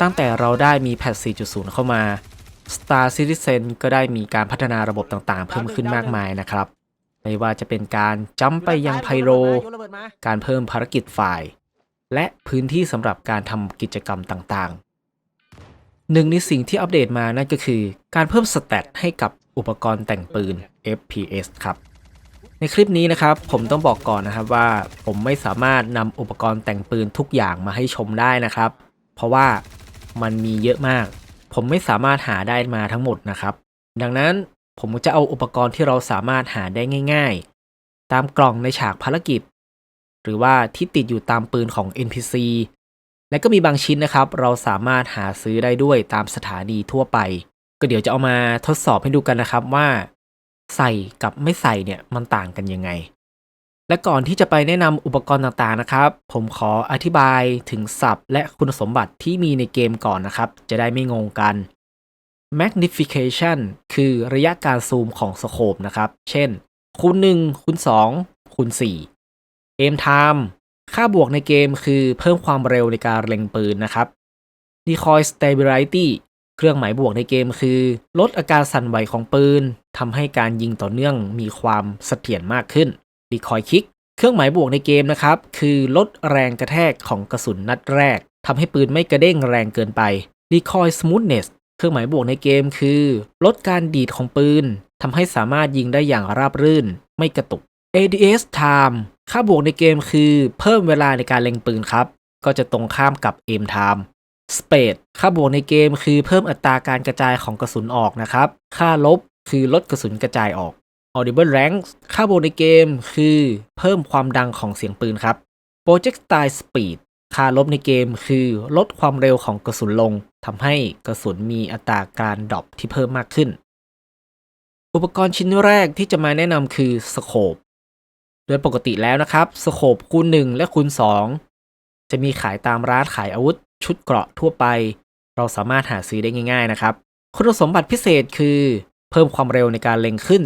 ตั้งแต่เราได้มีแพท 4.0 เข้ามา Star Citizen ก็ได้มีการพัฒนาระบบต่างๆ เพิ่มขึ้นมากมายนะครับ ไม่ว่าจะเป็นการจัมไปยังไพโร การเพิ่มภารกิจฝ่าย และพื้นที่สำหรับการทำกิจกรรมต่างๆ หนึ่งในสิ่งที่อัปเดตมานั่นก็คือ การเพิ่มสเตตให้กับอุปกรณ์แต่งปืน FPS ครับ ในคลิปนี้นะครับ ผมต้องบอกก่อนนะครับว่าผมไม่สามารถนำอุปกรณ์แต่งปืนทุกอย่างมาให้ชมได้นะครับ เพราะว่า มันมีเยอะมาก ผมไม่สามารถหาได้มาทั้งหมดนะครับ ดังนั้นผมจะเอาอุปกรณ์ที่เราสามารถหาได้ง่าย ๆ ตามกล่องในฉากภารกิจ หรือว่าที่ติดอยู่ตามปืนของ NPC และก็มีบางชิ้นนะครับ เราสามารถหาซื้อได้ด้วยตามสถานีทั่วไป ก็เดี๋ยวจะเอามาทดสอบให้ดูกันนะครับว่า ใส่กับไม่ใส่เนี่ยมันต่างกันยังไง และก่อนที่จะไปแนะนำอุปกรณ์ต่างๆนะครับ ผมขออธิบายถึงศัพท์ และคุณสมบัติที่มีในเกมก่อนนะครับ จะได้ไม่งงกัน magnification คือระยะการซูมของสโคปนะครับ เช่นคูณ1คูณ2คูณ4 aim time ค่าบวกในเกมคือเพิ่มความเร็วในการเล็งปืนนะครับ decoy stability เครื่องหมายบวกในเกมคือ ลดอาการสั่นไหวของปืนทำให้การยิงต่อเนื่องมีความเสถียรมากขึ้น decoy kick เครื่องหมายบวกในเกมนะครับ คือลดแรงกระแทกของกระสุนนัดแรกทำให้ปืนไม่กระเด้งแรงเกินไป decoy smoothness เครื่องหมายบวกในเกมคือ ลดการดีดของปืนทำให้สามารถยิงได้อย่างราบรื่น ไม่กระตุก ADS time ค่าบวกในเกมคือ เพิ่มเวลาในการเล็งปืนครับ ก็จะตรงข้ามกับ aim time Speed ค่าบวกในเกมคือเพิ่มอัตราการกระจายของกระสุนออกนะครับ ค่าลบคือลดกระสุนกระจายออก Audible Rank ค่าโบวกในเกมคือเพิ่มความดังของเสียงปืนครับ Projectile Speed ค่าลบในเกมคือลดความเร็วของกระสุนลงทำให้กระสุนมีอัตราการดรอปที่เพิ่มมากขึ้น อุปกรณ์ชิ้นแรกที่จะมาแนะนำคือสโคปโดยปกติแล้วนะครับสโคปคูณ 1 และคูณ 2 จะมีขายตามร้านขายอาวุธ ชุดเกราะทั่วไป เราสามารถหาซื้อได้ง่าย ๆนะครับ คุณสมบัติพิเศษคือ เพิ่มความเร็วในการเล็งขึ้น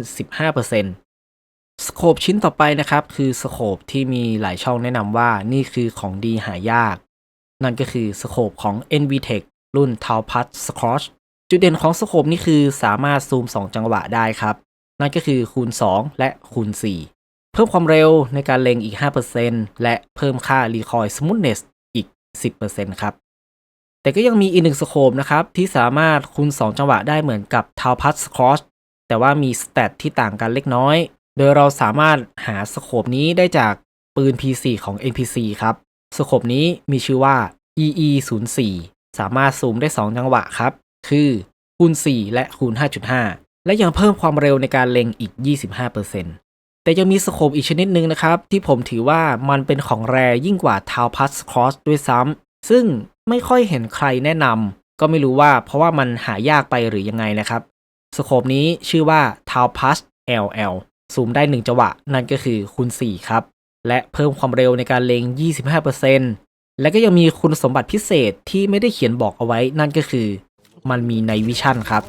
15%สโคปชิ้นต่อไปนะครับ คือสโคปที่มีหลายช่องแนะนำว่านี่คือของดีหายาก นั่นก็คือสโคปของ NVTech รุ่น t a l p a t Scorch จุดเด่นของสโคปนี่คือสามารถซูม 2 จังหวะได้ครับ นั่นก็คือคูณ 2 และคูณ 4 เพิ่มความเร็วในการเล็งอีก 5%และเพิ่มค่า Recoil Smoothness อีก 10%ครับ แต่ก็ยังมีอีกหนึ่งสโคปนะครับที่สามารถคูณ 2 จังหวะได้เหมือนกับ t a l p a t Scorch แต่ว่ามีสเตตที่ต่างกันเล็กน้อย โดยเราสามารถหาสโคปนี้ได้จากปืน P4 ของ NPC ครับสโคปนี้มีชื่อว่า EE04 สามารถซูมได้ 2 จังหวะครับ คือคูณ 4 และคูณ 5.5 และยังเพิ่มความเร็วในการเล็งอีก 25%แต่ยังมีสโคปอีกชนิดหนึ่งนะครับ ที่ผมถือว่ามันเป็นของแรยิ่งกว่า t a l p a s Cross ด้วยซ้ำ ซึ่งไม่ค่อยเห็นใครแนะนำก็ไม่รู้ว่าเพราะว่ามันหายากไปหรือยังไงนะครับสโคปนี้ชื่อว่า t a l p a s LL ซูมได้ 1 จังหวะ นั่นก็คือคูณ4ครับ และเพิ่มความเร็วในการเล็ง 25%และก็ยังมีคุณสมบัติพิเศษที่ไม่ได้เขียนบอกเอาไว้ นั่นก็คือ มันมีในวิชั่นครับ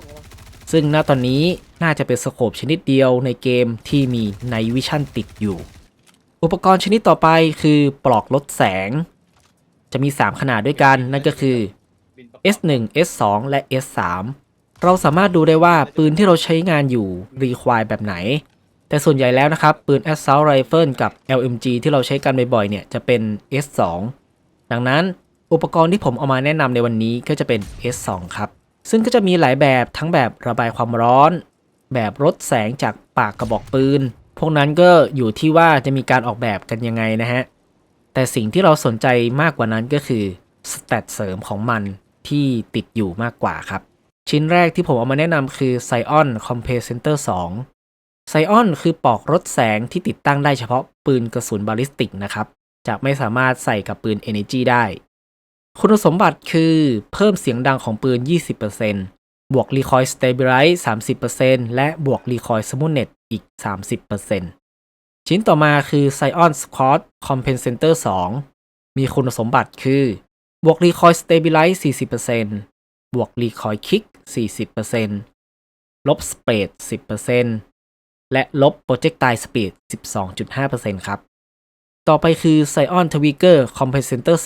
ซึ่งณตอนนี้น่าจะเป็นสโคปชนิดเดียวในเกมที่มีในวิชั่นติดอยู่ อุปกรณ์ชนิดต่อไปคือปลอกลดแสง จะมี 3 ขนาดด้วยกัน นั่นก็คือ S1 S2 และ S3 เราสามารถดูได้ว่าปืนที่เราใช้งานอยู่รีควายแบบไหน แต่ส่วนใหญ่แล้วนะครับ ปืน Assault Rifle กับ LMG ที่เราใช้กันบ่อยๆเนี่ยจะเป็น S2 ดังนั้นอุปกรณ์ที่ผมเอามาแนะนำในวันนี้ก็จะเป็น S2 ครับ ซึ่งก็จะมีหลายแบบทั้งแบบระบายความร้อน แบบลดแสงจากปากกระบอกปืน พวกนั้นก็อยู่ที่ว่าจะมีการออกแบบกันยังไงนะฮะ แต่สิ่งที่เราสนใจมากกว่านั้นก็คือสเตตเสริมของมันที่ติดอยู่มากกว่าครับ ชิ้นแรกที่ผมเอามาแนะนำคือ Scion Compensator 2 Scion คือปลอกลดแสงที่ติดตั้งได้เฉพาะปืนกระสุนบาลิสติกนะครับจะไม่สามารถใส่กับปืน Energy ได้ คุณสมบัติคือเพิ่มเสียงดังของปืน 20%บวก Recoil Stabilize 30%และบวก Recoil Smoothness อีก 30% ชิ้นต่อมาคือ Scion Squad Compensator 2 มีคุณสมบัติคือบวก Recoil Stabilize 40%บวก Recoil Kick 40%ลบ Speed 10%และลบ Projectile Speed 12.5%ครับ ต่อไปคือ Scion Trigger Compensator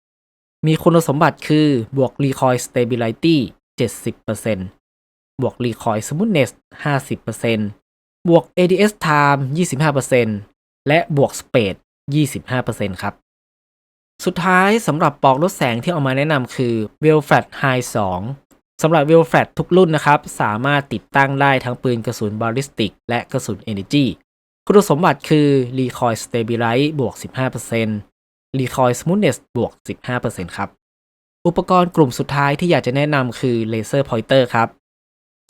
2 มีคุณสมบัติคือบวก Recoil Stability 70%บวก Recoil Smoothness 50% บวก ADS Time 25%และบวก Speed 25%ครับ สุดท้ายสำหรับปลอกลดแสงที่เอามาแนะนำคือ w e l f l a t High 2สำหรับ w e l f l a t ทุกรุ่นนะครับ สามารถติดตั้งได้ทั้งปืนกระสุนบอลลิสติก และกระสุน Energy คุณสมบัติคือ Recoil Stabilize บวก 15% Recoil Smoothness บวก 15%ครับ อุปกรณ์กลุ่มสุดท้ายที่อยากจะแนะนำคือ Laser Pointer ครับ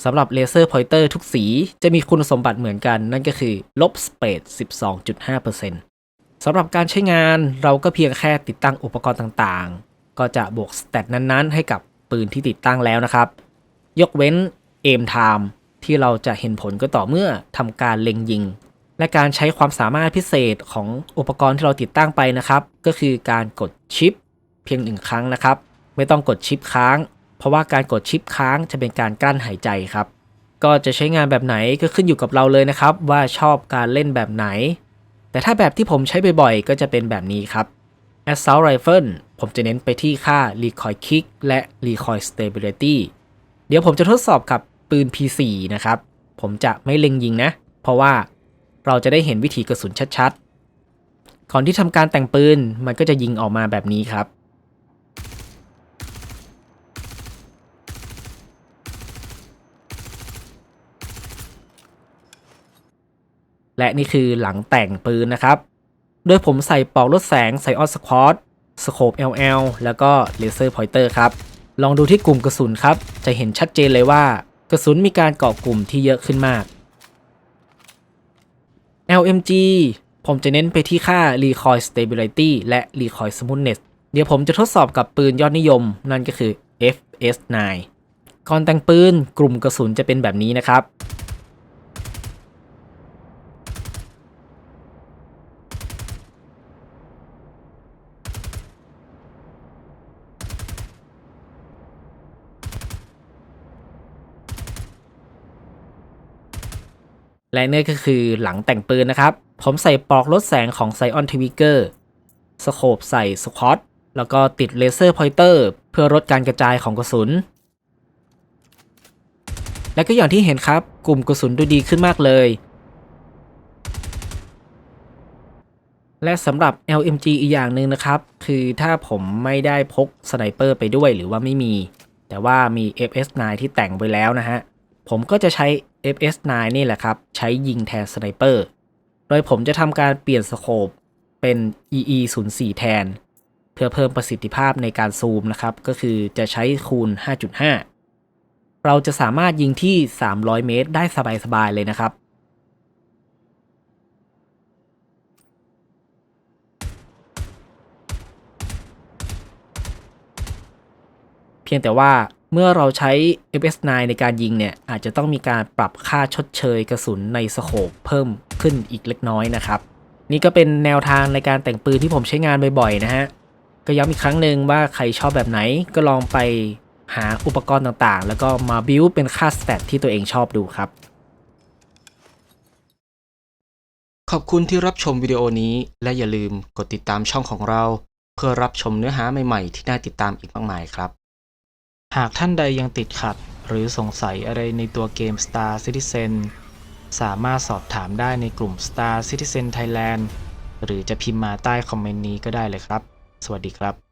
สำหรับ Laser Pointer ทุกสีจะมีคุณสมบัติเหมือนกัน นั่นก็คือลบ Speed 12.5%สำหรับการใช้งานเราก็เพียงแค่ติดตั้งอุปกรณ์ต่างๆ ก็จะบวกสเตตนั้นๆ ให้กับปืนที่ติดตั้งแล้วนะครับ ยกเว้น Aim Time ที่เราจะเห็นผลก็ต่อเมื่อทำการเล็งยิง และการใช้ความสามารถพิเศษของอุปกรณ์ที่เราติดตั้งไปนะครับ ก็คือการกดชิปเพียงหนึ่งครั้งนะครับ ไม่ต้องกดชิปค้าง ราะว่าการกดชิปค้างจะเป็นการกั้นหายใจครับ ก็จะใช้งานแบบไหนก็ขึ้นอยู่กับเราเลยนะครับ ว่าชอบการเล่นแบบไหน แต่ถ้าแบบที่ผมใช้บ่อยๆ ก็จะเป็นแบบนี้ครับ Assault Rifle ผมจะเน้นไปที่ค่า Recoil Kick และ Recoil Stability เดี๋ยวผมจะทดสอบกับปืน P4 นะครับ ผมจะไม่เล็งยิงนะ เพราะว่าเราจะได้เห็นวิธีกระสุนชัดๆ ก่อนที่ทำการแต่งปืนมันก็จะยิงออกมาแบบนี้ครับ และนี่คือหลังแต่งปืนนะครับ โดยผมใส่ปลอกลดแสงไซออนสควอตสโคป LL แล้วก็เลเซอร์พอยเตอร์ครับ ลองดูที่กลุ่มกระสุนครับ จะเห็นชัดเจนเลยว่า กระสุนมีการเกาะกลุ่มที่เยอะขึ้นมาก LMG ผมจะเน้นไปที่ค่า Recoil Stability และ Recoil Smoothness เดี๋ยวผมจะทดสอบกับปืนยอดนิยม นั่นก็คือ FS9 ก่อนแต่งปืนกลุ่มกระสุนจะเป็นแบบนี้นะครับ และนี่ก็คือหลังแต่งปืนนะครับ ผมใส่ปลอกลดแสงของ Scion t w i g g e r สโคปใส่สควอตแล้วก็ติดเลเซอร์พอยเตอร์เพื่อลดการกระจายของกระสุน และก็อย่างที่เห็นครับ กลุ่มกระสุนดูดีขึ้นมากเลย และสำหรับ LMG อีกอย่างหนึ่งนะครับ คือถ้าผมไม่ได้พกสไนเปอร์ไปด้วยหรือว่าไม่มี แต่ว่ามี FS9 ที่แต่งไว้แล้วนะฮะ ผมก็จะใช้ FS9 นี่แหละครับ ใช้ยิงแทนสไนเปอร์ โดยผมจะทำการเปลี่ยนสโคปเป็น EE04 แทน เพื่อเพิ่มประสิทธิภาพในการซูมนะครับ ก็คือจะใช้คูณ 5.5 เราจะสามารถยิงที่ 300 เมตรได้สบายๆเลยนะครับเพียงแต่ว่า เมื่อเราใช้ FS9 ในการยิงเนี่ย อาจจะต้องมีการปรับค่าชดเชยกระสุนในสโคปเพิ่มขึ้นอีกเล็กน้อยนะครับ นี่ก็เป็นแนวทางในการแต่งปืนที่ผมใช้งานบ่อยๆ นะฮะ ก็ย้ำอีกครั้งหนึ่งว่าใครชอบแบบไหนก็ลองไปหาอุปกรณ์ต่างๆ แล้วก็มาบิวเป็นค่าสเตตที่ตัวเองชอบดูครับ ขอบคุณที่รับชมวิดีโอนี้และอย่าลืมกดติดตามช่องของเรา เพื่อรับชมเนื้อหาใหม่ๆ ที่น่าติดตามอีกมากมายครับ หากท่านใดยังติดขัด หรือสงสัยอะไรในตัวเกม Star Citizen สามารถสอบถามได้ในกลุ่ม Star Citizen Thailand หรือจะพิมพ์มาใต้คอมเมนต์นี้ก็ได้เลยครับ สวัสดีครับ